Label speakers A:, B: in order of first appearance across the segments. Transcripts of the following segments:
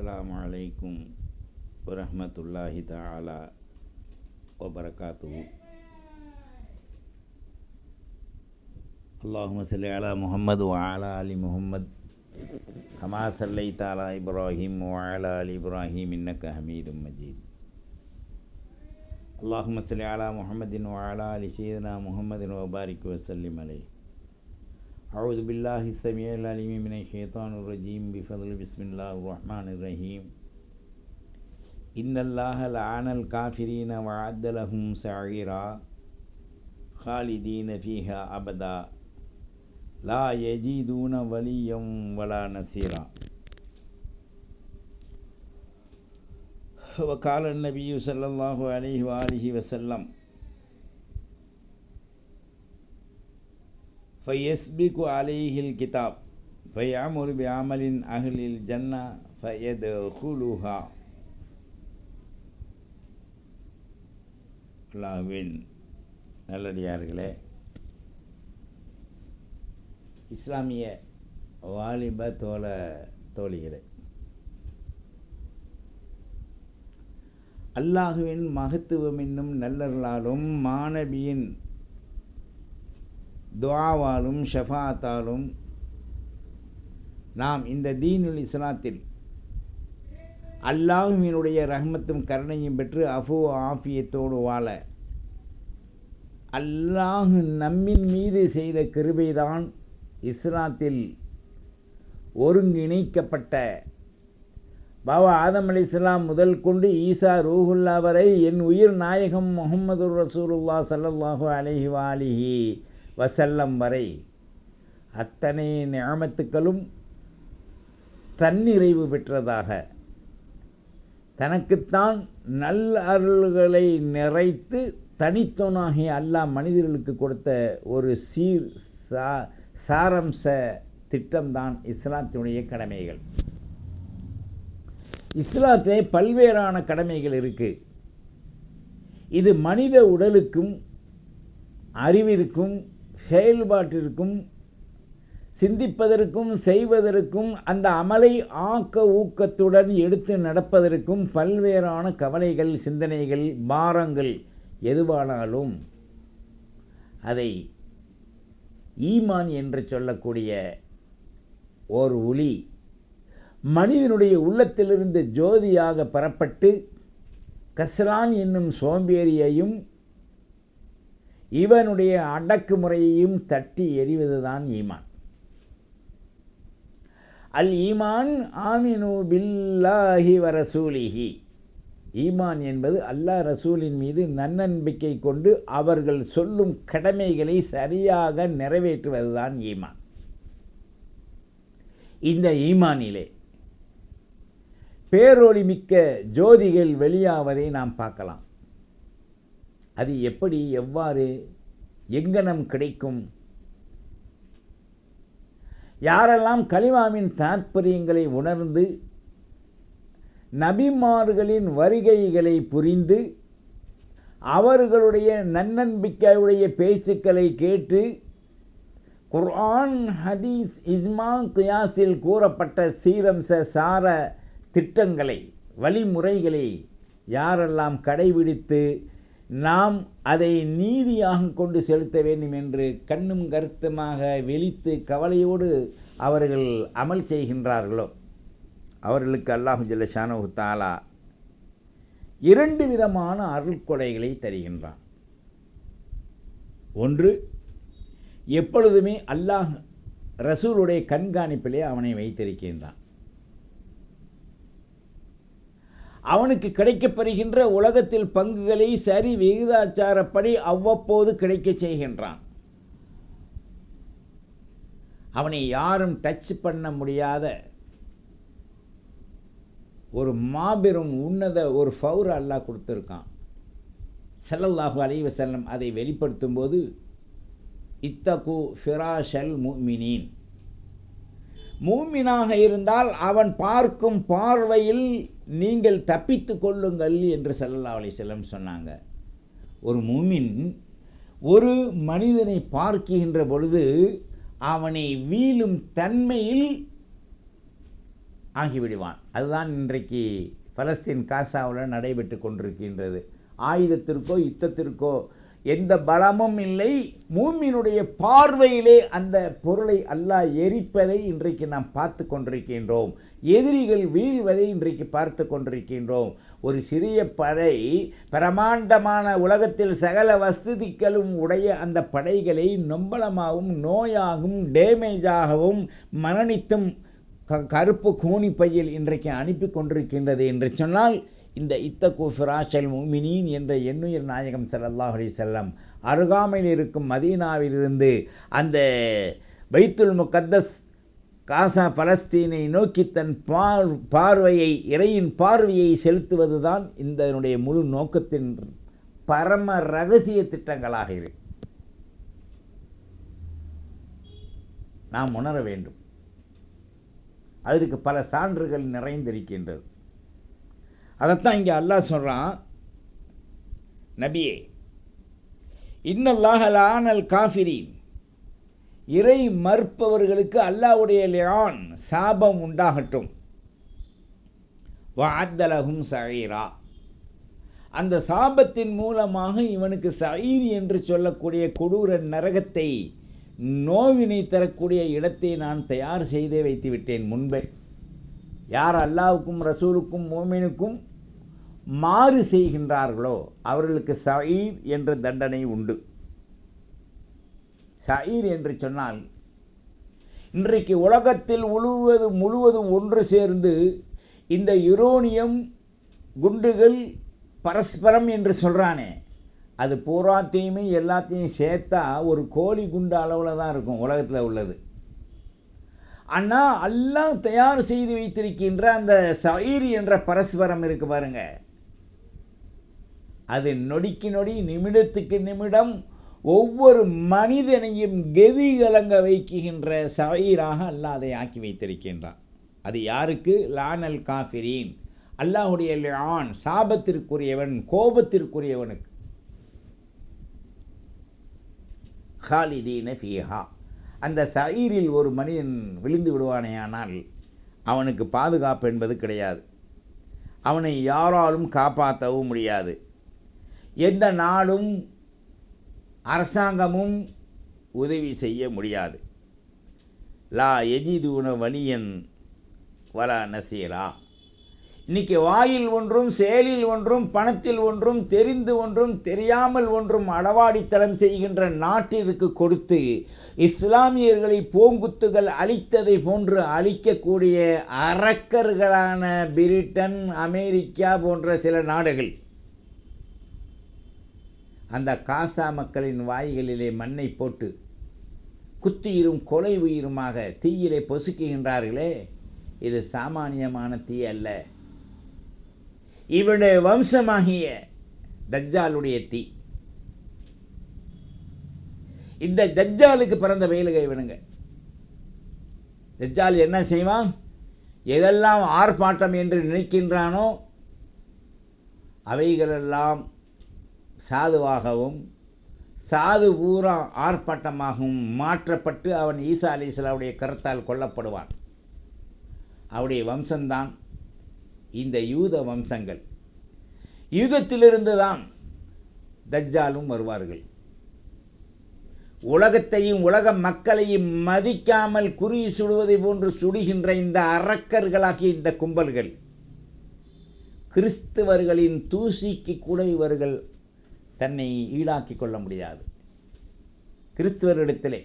A: السلام عليكم ورحمة الله تعالى وبركاته. اللهم صل على محمد وعلى آل محمد كما صليت على إبراهيم وعلى آل إبراهيم إنك حميد مجيد. اللهم صل على محمد وعلى آل سيدنا محمد وبارك وسلم عليه. أعوذ بالله السميع العليم من الشيطان الرجيم. بفضل بسم الله الرحمن الرحيم. إن الله لعن الكافرين وعد لهم سعيرا خالدين فيها أبدا. لا يجدون وليا ولا نصيرا. وقال النبي صلى الله عليه وآله وسلم ஃபயஸ்பிகு அலைஹில் கிதாப் ஃபயாமுரு பி அமலின் அஹ்லில் ஜன்னா ஃபயத் ஹுலுஹா அல்லாவின் நல்லடியார்களே இஸ்லாமிய வாலிப தோழ தோழிகளே அல்லாஹுவின் மகத்துவம் என்னும் நல்லர்களாலும் மாணவியின் துவாவாலும் ஷஃபாத்தாலும் நாம் இந்த தீனுல் இஸ்லாத்தில் அல்லாஹுவினுடைய ரஹமத்தும் கருணையும் பெற்று அஃபு ஆஃபியத்தோடு வாழ அல்லாஹு நம்மின் மீது செய்த கிருபைதான் இஸ்லாத்தில் ஒருங்கிணைக்கப்பட்ட. பாபா ஆதம் அலி இஸ்லாம் முதல் கொண்டு ஈசா ரூஹுல்லா வரை என் உயிர் நாயகம் முகமது ரசூலுல்லா சல்லாஹூ அலஹி வாலிஹி வசல்லம் வரை அத்தனை நியமத்துக்களும் தன்னிறைவு பெற்றதாக. தனக்குத்தான் நல்ல அருள்களை நிறைத்து தனித்தோனாகிய அல்லாஹ் மனிதர்களுக்கு கொடுத்த ஒரு சீர் சா சாரம்ச திட்டம்தான் இஸ்லாத்தினுடைய கடமைகள். இஸ்லாத்திலே பல்வேறான கடமைகள் இருக்கு. இது மனித உடலுக்கும் அறிவிற்கும் செயல்பாட்டிற்கும் சிந்திப்பதற்கும் செய்வதற்கும் அந்த அமலை ஆக்க ஊக்கத்துடன் எடுத்து நடப்பதற்கும் பல்வேறான கவலைகள் சிந்தனைகள் பாரங்கள் எதுவானாலும் அதை ஈமான் என்று சொல்லக்கூடிய ஓர் ஒளி மனிதனுடைய உள்ளத்திலிருந்து ஜோதியாக பெறப்பட்டு கஸ்ரான் என்னும் சோம்பேறியையும் இவனுடைய அடக்குமுறையையும் தட்டி எறிவதுதான் ஈமான். அல் ஈமான் ஆமினு பில்லாஹி வரசூலிஹி ஈமான் என்பது அல்லாஹ் ரசூலின் மீது நன்னம்பிக்கை கொண்டு அவர்கள் சொல்லும் கடமைகளை சரியாக நிறைவேற்றுவதுதான் ஈமான். இந்த ஈமானிலே பேரொளி மிக்க ஜோதிகள் வெளியாவதை நாம் பார்க்கலாம். அது எப்படி எவ்வாறு எங்கனம் கிடைக்கும்? யாரெல்லாம் கலிமாவின் தாற்பயங்களை உணர்ந்து நபிமார்களின் வருகைகளை புரிந்து அவர்களுடைய நன்னம்பிக்கையுடைய பேச்சுக்களை கேட்டு குர்ஆன் ஹதீஸ் இஸ்மா கியாஸில் கூறப்பட்ட சீரம்ச சார திட்டங்களை வழிமுறைகளை யாரெல்லாம் கடைபிடித்து நாம் அதை நீதியாக கொண்டு செலுத்த வேண்டும் என்று கண்ணும் கருத்துமாக வெளித்து கவலையோடு அவர்கள் அமல் செய்கின்றார்களோ? அவர்களுக்கு அல்லாஹு ஜல்லஷானு தாலா இரண்டு விதமான அருள்கொடைகளை தருகின்றான். ஒன்று எப்பொழுதுமே அல்லாஹ் ரசூலுடைய கண்காணிப்பிலே அவனை வைத்திருக்கின்றான். அவனுக்கு கிடைக்கப்பெறுகின்ற உலகத்தில் பங்குகளை சரி விகிதாச்சாரப்படி அவ்வப்போது கிடைக்க செய்கின்றான். அவனை யாரும் டச் பண்ண முடியாத ஒரு மாபெரும் உன்னத ஒரு ஃபவுர் அல்லாஹ் கொடுத்துருக்கான். செல்லல்லாஹு அலைவ செல்லம் அதை வெளிப்படுத்தும் போது இத்தகு ஃபிராஷல் மூமினின் மூமினாக இருந்தால் அவன் பார்க்கும் பார்வையில் நீங்கள் தப்பித்து கொள்ளுங்கள் என்று சல்லல்லா அலி செல்லம் சொன்னாங்க. ஒரு மூமின் ஒரு மனிதனை பார்க்கின்ற பொழுது அவனை வீழும் தன்மையில் ஆகிவிடுவான். அதுதான் இன்றைக்கு பலஸ்தீன் காசாவில் நடைபெற்று கொண்டிருக்கின்றது. ஆயுதத்திற்கோ யுத்தத்திற்கோ எந்த பலமும் இல்லை. மூமினுடைய பார்வையிலே அந்த பொருளை அல்லாஹ் எரிப்பதை இன்றைக்கு நாம் பார்த்து கொண்டிருக்கின்றோம். எதிரிகள் வீழ்வதை இன்றைக்கு பார்த்து கொண்டிருக்கின்றோம். ஒரு சிறிய படை பிரமாண்டமான உலகத்தில் சகல வசதிகளும் உடைய அந்த படைகளை நொம்பலமாகவும் நோயாகவும் டேமேஜாகவும் மரணித்தும் கருப்பு கோணி பையில் இன்றைக்கு அனுப்பி கொண்டிருக்கின்றது என்று சொன்னால் இந்த இத்தகு ஃபிராஷல் முமினீன் என்ற எண்ணுயிர் நாயகம் ஸல்லல்லாஹு அலி செல்லம் அருகாமையில் இருக்கும் மதீனாவிலிருந்து அந்த பைத்துல் முகத்தஸ் காசா பலஸ்தீனை நோக்கி தன் பார் பார்வையை இறையின் பார்வையை செலுத்துவதுதான் இதனுடைய முழு நோக்கத்தின் பரம ரகசிய திட்டங்களாக இருக்கு நாம் உணர வேண்டும். அதற்கு பல சான்றுகள் நிறைந்திருக்கின்றது. அதைத்தான் இங்கே அல்லாஹ் சொல்கிறான் நபியே இன்னல்லாஹ லானல் காஃபிரீன். இறை மறுப்பவர்களுக்கு அல்லாஹ்வுடைய லியான் சாபம் உண்டாகட்டும். வாத்தலகும் சஈரா அந்த சாபத்தின் மூலமாக இவனுக்கு சஈர் என்று சொல்லக்கூடிய கொடூர நரகத்தை நோவினை தரக்கூடிய இடத்தை நான் தயார் செய்தே வைத்து விட்டேன் முன்பே. யார் அல்லாவுக்கும் ரசூலுக்கும் மோமினுக்கும் மாறு செய்கின்றார்களோ அவர்களுக்கு சயீர் என்ற தண்டனை உண்டு. சயீர் என்று சொன்னால் இன்றைக்கு உலகத்தில் முழுவது முழுவதும் ஒன்று சேர்ந்து இந்த யுரோனியம் குண்டுகள் பரஸ்பரம் என்று சொல்கிறானே அது பூராத்தையுமே எல்லாத்தையும் சேர்த்தா ஒரு கோழி குண்டு அளவில் தான் இருக்கும் உலகத்தில் உள்ளது. ஆனால் எல்லாம் தயார் செய்து வைத்திருக்கின்ற அந்த சயிர் என்ற பரஸ்பரம் இருக்கு பாருங்கள் அது நொடிக்கு நொடி நிமிடத்துக்கு நிமிடம் ஒவ்வொரு மனிதனையும் கெதி கலங்க வைக்குகின்ற சவீராக அல்லாஹ் அதை ஆக்கி வைத்திருக்கின்றான். அது யாருக்கு? லானல் காஃபிரீன். அல்லாஹுடைய லான் சாபத்திற்குரியவன் கோபத்திற்குரியவனுக்கு. ஹாலிதீன ஃபீஹா. அந்த சயிரில் ஒரு மனிதன் விழுந்து விடுவானேயானால் அவனுக்கு பாதுகாப்பு என்பது கிடையாது. அவனை யாராலும் காப்பாற்றவும் முடியாது. எந்த நாளும் அரசாங்கமும் உதவி செய்ய முடியாது. லா எஜிதூன வணியன் வலா நசீரா. இன்னைக்கு வாயில் ஒன்றும் செயலில் ஒன்றும் பணத்தில் ஒன்றும் தெரிந்து ஒன்றும் தெரியாமல் ஒன்றும் அடவாடித்தனம் செய்கின்ற நாட்டிற்கு கொடுத்து இஸ்லாமியர்களை பூங்குத்துகள் அழித்ததை போன்று அழிக்கக்கூடிய அரக்கர்களான பிரிட்டன் அமெரிக்கா போன்ற சில நாடுகள் அந்த காசா மக்களின் வாய்களிலே மண்ணை போட்டு குத்தியிரும் கொலை உயிருமாக தீயிலே பொசுக்குகின்றார்களே இது சாமானியமான தீ அல்ல. இவனுடைய வம்சமாகிய தஜ்ஜாலுடைய தீ. இந்த தஜ்ஜாலுக்கு பிறந்த வேலுகை இவனுங்க. தஜ்ஜால் என்ன செய்வான்? எதெல்லாம் ஆர்ப்பாட்டம் என்று நினைக்கின்றானோ அவைகளெல்லாம் சாதுவாகவும் சாது பூரா ஆர்ப்பாட்டமாகவும் மாற்றப்பட்டு அவன் ஈசா அலிஸ்லாவுடைய கருத்தால் கொல்லப்படுவான். அவருடைய வம்சம்தான் இந்த யூத வம்சங்கள். யூதத்திலிருந்து தான் தஜ்ஜாலும் வருவார்கள். உலகத்தையும் உலக மக்களையும் மதிக்காமல் குறி சுடுவதை போன்று சுடுகின்ற இந்த அரக்கர்களாகிய இந்த கும்பல்கள் கிறிஸ்தவர்களின் தூசிக்கு கூட இவர்கள் தன்னை ஈடாக்கிக் கொள்ள முடியாது. கிறிஸ்துவரிடத்திலே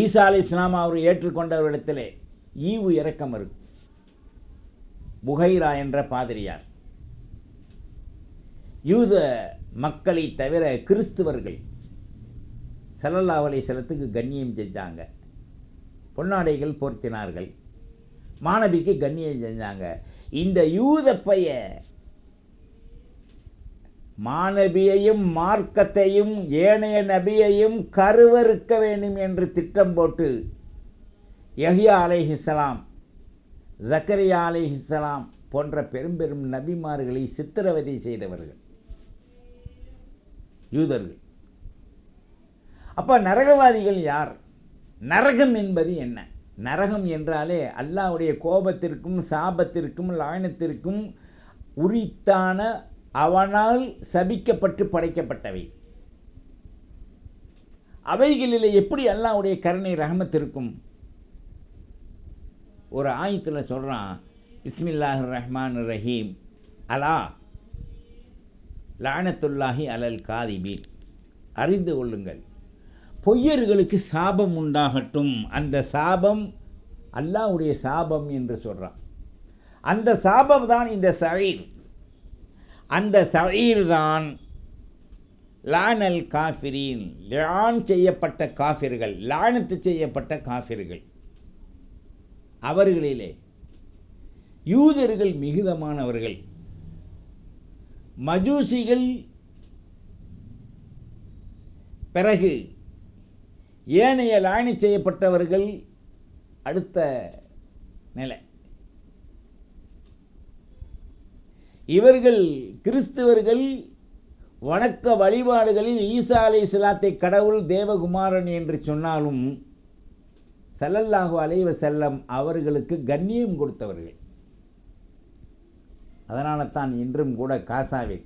A: ஈசா அலி இஸ்லாம் அவர் ஏற்றுக்கொண்டவரிடத்திலே ஈவு இறக்கம் இருக்கும் புகைரா என்ற பாதிரியார். யூத மக்களை தவிர கிறிஸ்துவர்கள் சல்லல்லா அலைஹிஸ்ஸலத்துக்கு கண்ணியம் செஞ்சாங்க. பொன்னாடைகள் போர்த்தினார்கள். மாணவிக்கு கண்ணியம் செஞ்சாங்க. இந்த யூத பைய மாணவியையும் மார்க்கத்தையும் ஏனைய நபியையும் கருவறுக்க வேண்டும் என்று திட்டம் போட்டு யஹ்யா அலைஹிசலாம் ஜக்கரியா அலைஹிசலாம் போன்ற பெரும் பெரும் நபிமார்களை சித்திரவதை செய்தவர்கள் யூதர்கள். அப்ப நரகவாதிகள் யார்? நரகம் என்பது என்ன? நரகம் என்றாலே அல்லாவுடைய கோபத்திற்கும் சாபத்திற்கும் லாயனத்திற்கும் உரித்தான அவனால் சபிக்கப்பட்டு படைக்கப்பட்டவை. அவைகளில் எப்படி அல்லாவுடைய கருணை ரஹமத் இருக்கும்? ஒரு ஆயத்தில் சொல்றான் பிஸ்மில்லாஹ் ரஹ்மான் ரஹீம். அலா லானத்துல்லாஹி அலல் காதிபீன். அறிந்து கொள்ளுங்கள். பொய்யர்களுக்கு சாபம் உண்டாகட்டும். அந்த சாபம் அல்லாவுடைய சாபம் என்று சொல்றான். அந்த சாபம் தான் இந்த சரீர் அந்த சயீர் தான் லானல் காஃபிரீன் லான் செய்யப்பட்ட காஃபிர்கள் லானத்து செய்யப்பட்ட காஃபிர்கள். அவர்களிலே யூதர்கள் மிகுதமானவர்கள். மஜூசிகள் பிறகு ஏனைய லாணி செய்யப்பட்டவர்கள் அடுத்த நிலை. இவர்கள் கிறிஸ்தவர்கள் வணக்க வழிபாடுகளில் ஈசா அலை இஸ்லாத்தை கடவுள் தேவகுமாரன் என்று சொன்னாலும் சல்லல்லாஹு அலைவ செல்லம் அவர்களுக்கு கண்ணியம் கொடுத்தவர்கள். அதனால தான் இன்றும் கூட காசாவில்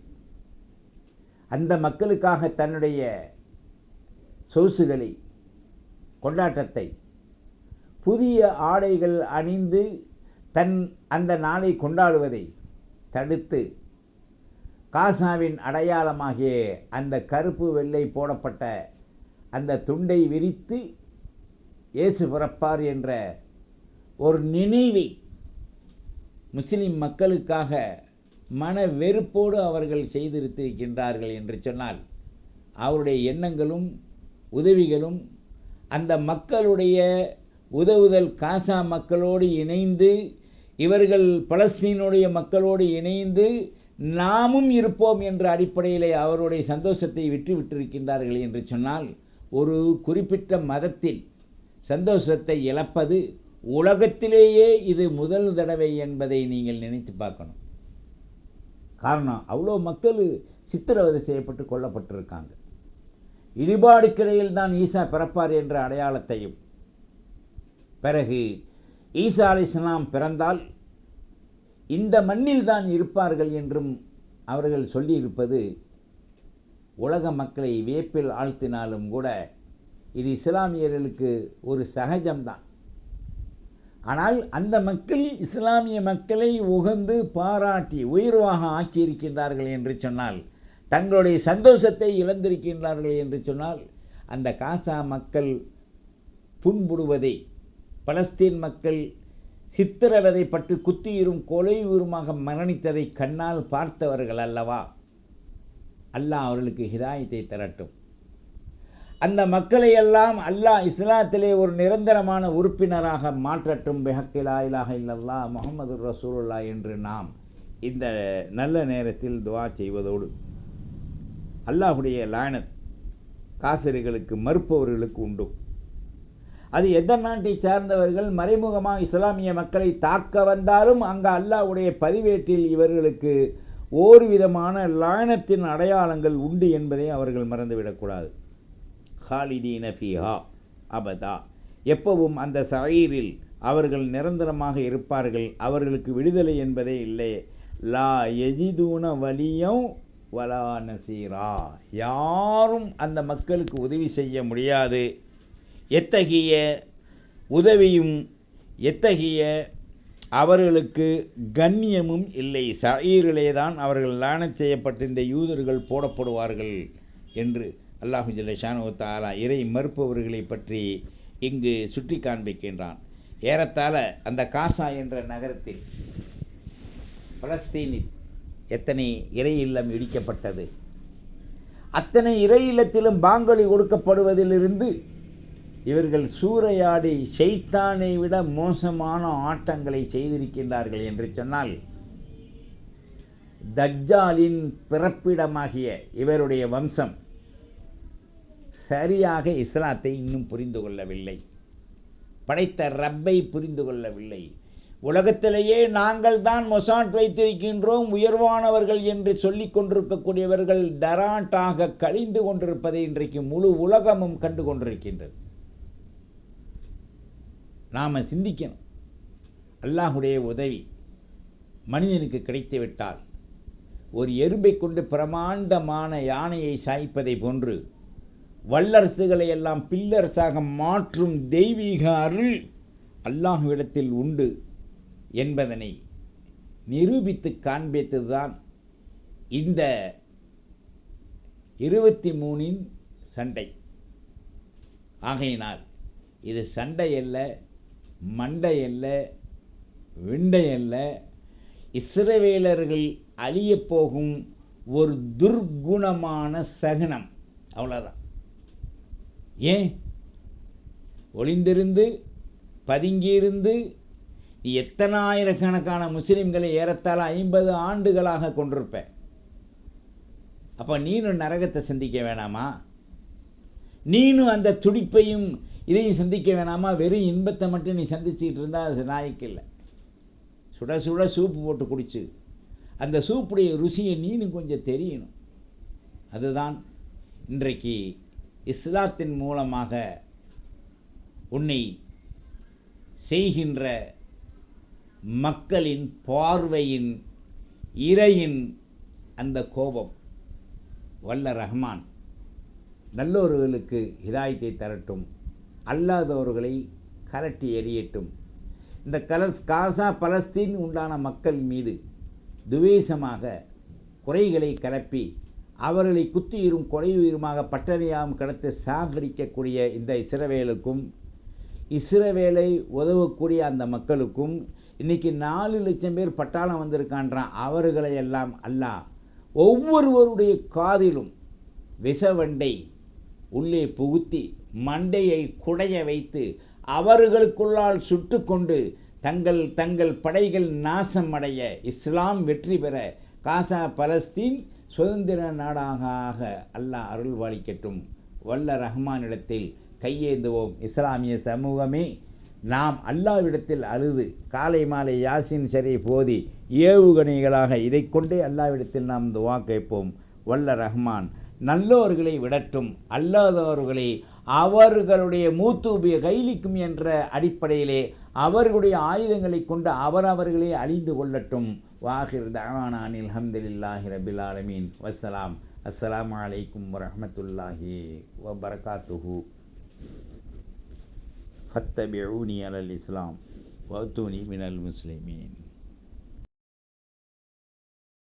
A: அந்த மக்களுக்காக தன்னுடைய சொகுசுகளை கொண்டாட்டத்தை புதிய ஆடைகள் அணிந்து தன் அந்த நாளை கொண்டாடுவதை தடுத்து. காசாவின் அடையாளமாகிய அந்த கருப்பு வெள்ளை போடப்பட்ட அந்த துண்டை விரித்து இயேசு பிறப்பார் என்ற ஒரு நினைவை முஸ்லிம் மக்களுக்காக மன வெறுப்போடு அவர்கள் செய்திருத்திருக்கின்றார்கள் என்று சொன்னால் அவருடைய எண்ணங்களும் உதவிகளும் அந்த மக்களுடைய உதவுதல் காசா மக்களோடு இணைந்து இவர்கள் பலஸ்தீனுடைய மக்களோடு இணைந்து நாமும் இருப்போம் என்ற அடிப்படையிலே அவருடைய சந்தோஷத்தை விற்று விட்டிருக்கின்றார்கள் என்று சொன்னால் ஒரு குறிப்பிட்ட மதத்தில் சந்தோஷத்தை இழப்பது உலகத்திலேயே இது முதல் தடவை என்பதை நீங்கள் நினைத்து பார்க்கணும். காரணம் அவ்வளோ மக்கள் சித்திரவதை செய்யப்பட்டு கொல்லப்பட்டிருக்காங்க. இடிபாடுக்கிடையில் தான் ஈசா பிறப்பார் என்ற அடையாளத்தையும் பிறகு ஈசா அலிஸ்லாம் பிறந்தால் இந்த மண்ணில் தான் இருப்பார்கள் என்றும் அவர்கள் சொல்லியிருப்பது உலக மக்களை வியப்பில் ஆழ்த்தினாலும் கூட இது இஸ்லாமியர்களுக்கு ஒரு சகஜம்தான். ஆனால் அந்த மக்கள் இஸ்லாமிய மக்களை உகந்து பாராட்டி உயர்வாக ஆக்கியிருக்கின்றார்கள் என்று சொன்னால் தங்களுடைய சந்தோஷத்தை இழந்திருக்கின்றார்கள் என்று சொன்னால் அந்த காசா மக்கள் புண்புடுவதை பலஸ்தீன் மக்கள் சித்திரவதைப்பட்டு குத்தியிரும் கொலையுருமாக மரணித்ததை கண்ணால் பார்த்தவர்கள் அல்லவா? அல்லாஹ் அவர்களுக்கு ஹிதாயத்தை தரட்டும். அந்த மக்களை எல்லாம் அல்லாஹ் இஸ்லாத்திலே ஒரு நிரந்தரமான உறுப்பினராக மாற்றட்டும். பெஹக்கிலா இலாக இல்லல்லா முகமது ரசூலுல்லா என்று நாம் இந்த நல்ல நேரத்தில் துவா செய்வதோடு அல்லாஹுடைய லானத் காசிரிகளுக்கு மறுப்பவர்களுக்கு உண்டு. அது எந்த நாட்டை சார்ந்தவர்கள் மறைமுகமாக இஸ்லாமிய மக்களை தாக்க வந்தாலும் அங்கு அல்லாஹ்வுடைய பதிவேட்டில் இவர்களுக்கு ஓர் விதமான லாயனத்தின் அடையாளங்கள் உண்டு என்பதை அவர்கள் மறந்துவிடக்கூடாது. ஹாலிதீன ஃபீஹா அபதா. எப்பவும் அந்த சரீரில் அவர்கள் நிரந்தரமாக இருப்பார்கள். அவர்களுக்கு விடுதலை என்பதே இல்லை. லா எஜிதூன வலியம் வலா நசீரா. யாரும் அந்த மக்களுக்கு உதவி செய்ய முடியாது. எத்தகைய உதவியும் எத்தகைய அவர்களுக்கு கண்ணியமும் இல்லை. சயீரிலே தான் அவர்கள் லானச் செய்யப்பட்ட இந்த யூதர்கள் போடப்படுவார்கள் என்று அல்லாஹு ஜல்ல தாலா இறை மறுப்பவர்களை பற்றி இங்கு சுட்டி காண்பிக்கின்றான். ஏறத்தாழ அந்த காசா என்ற நகரத்தில் பலஸ்தீனில் எத்தனை இறை இல்லம் இடிக்கப்பட்டது? அத்தனை இறை இல்லத்திலும் பாங்கொலி கொடுக்கப்படுவதிலிருந்து இவர்கள் சூறையாடி செய்தானை விட மோசமான ஆட்டங்களை செய்திருக்கின்றார்கள் என்று சொன்னால் தஜ்ஜாலின் பிறப்பிடமாகிய இவருடைய வம்சம் சரியாக இஸ்லாத்தை இன்னும் புரிந்து கொள்ளவில்லை. படைத்த ரப்பை புரிந்து கொள்ளவில்லை. உலகத்திலேயே நாங்கள் தான் மொசாட் வைத்திருக்கின்றோம் உயர்வானவர்கள் என்று சொல்லிக் கொண்டிருக்கக்கூடியவர்கள் டராட்டாக கழிந்து கொண்டிருப்பதை இன்றைக்கு முழு உலகமும் கண்டு கொண்டிருக்கின்றது. நாம் சிந்திக்கணும். அல்லாஹுடைய உதவி மனிதனுக்கு கிடைத்துவிட்டால் ஒரு எறும்பை கொண்டு பிரமாண்டமான யானையை சாய்ப்பதை போன்று வல்லரசுகளை எல்லாம் பில்லரசாக மாற்றும் தெய்வீக அருள் அல்லாஹுவிடத்தில் உண்டு என்பதனை நிரூபித்து காண்பித்ததுதான் இந்த இருபத்தி மூணின் சண்டை. ஆகையினால் இது சண்டை அல்ல மண்டை அல்ல விண்டை அல்ல இஸ்ரவேலர்கள் அழியப் போகும் ஒரு துர்குணமான சகனம். அவ்வளோதான் ஏன்? ஒளிந்திருந்து பதுங்கியிருந்து எத்தனாயிரக்கணக்கான முஸ்லிம்களை ஏறத்தாழ ஐம்பது ஆண்டுகளாக கொண்டிருப்ப. அப்போ நீனும் நரகத்தை சந்திக்க வேணாமா? நீனும் அந்த துடிப்பையும் இதையும் சந்திக்க வேணாமா? வெறும் இன்பத்தை மட்டும் நீ சந்திச்சுக்கிட்டு இருந்தால் அது நாய்க்கு இல்லை. சுட சுட சூப்பு போட்டு குடிச்சு. அந்த சூப்புடைய ருசியை நீனும் கொஞ்சம் தெரியணும். அதுதான் இன்றைக்கு இஸ்லாத்தின் மூலமாக உன்னை செய்கின்ற மக்களின் பார்வையின் இறையின் அந்த கோபம். வல்ல ரஹ்மான் நல்லோர்களுக்கு ஹிதாயத்தை தரட்டும். அல்லாதவர்களை கலட்டி எறியட்டும். இந்த கலஸ் காசா பலஸ்தீன் உண்டான மக்கள் மீது துவேஷமாக குறைகளை கலப்பி அவர்களை குத்தியிரும் குறையுயிருமாக பட்டறையாம் கடத்து சாகரிக்கக்கூடிய இந்த இஸ்ரவேலுக்கும் இஸ்ரவேலை உதவக்கூடிய அந்த மக்களுக்கும் இன்னைக்கு நாலு லட்சம் பேர் பட்டாளம் வந்திருக்கான்றான் அவர்களை எல்லாம் அல்லாஹ் ஒவ்வொருவருடைய காதிலும் விஷவண்டை உள்ளே புகுத்தி மண்டையை குடைய வைத்து அவர்களுக்குள்ளால் சுட்டுக்கொண்டு தங்கள் தங்கள் படைகள் நாசம் அடைய இஸ்லாம் வெற்றி பெற காசா பலஸ்தீன் சுதந்திர நாடாக ஆக அல்லாஹ் அருள்வாளிக்கட்டும். வல்ல ரஹ்மானிடத்தில் கையேந்துவோம். இஸ்லாமிய சமூகமே நாம் அல்லாவிடத்தில் அழுது காலை மாலை யாசின் சரி போதி ஏவுகணைகளாக இதை கொண்டே அல்லாவிடத்தில் நாம் துவா கேட்போம். வல்ல ரஹ்மான் நல்லோர்களை விடட்டும் அல்லாதவர்களை அவர்களுடைய மூத்தூபிய கைலிக்கும் என்ற அடிப்படையிலே அவர்களுடைய ஆயுதங்களை கொண்டு அவரவர்களே அழிந்து கொள்ளட்டும். வாஹிர் தவானானில் அல்ஹம்துலில்லாஹி ரபில் ஆலமீன். வஸ்ஸலாம். அஸ்ஸலாமு அலைக்கும் வரஹ்மத்துல்லாஹி வபரகாத்துஹு. ஃபத்தபிஊனி அலல் இஸ்லாம். வத்தூனி மினல் முஸ்லிமீன்.